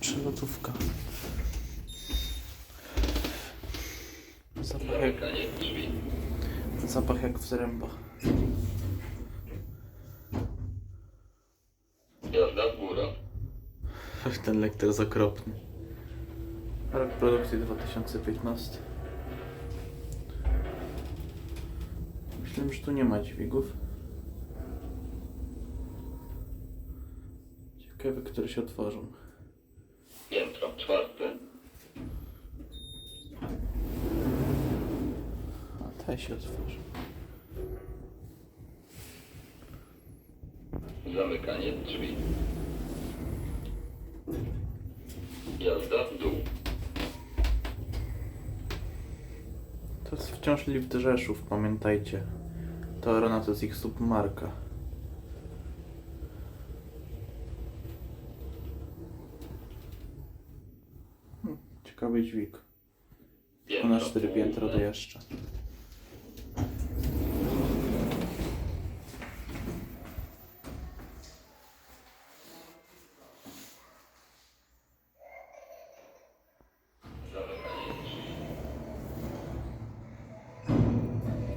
przelotówka. Zapach jak, zapach jak w zrębach. Jazda w górę. Ten lektor jest okropny. Rok produkcji 2015. Myślałem, że tu nie ma dźwigów. Ciekawe, które się otworzą. Czwarte. A te się otworzą. Zamykanie drzwi. Jazda w dół. To jest wciąż lift Rzeszów, pamiętajcie. To arena to jest ich submarka. Ciekawy dźwig. Tylko na Piętro cztery piętra to jeszcze.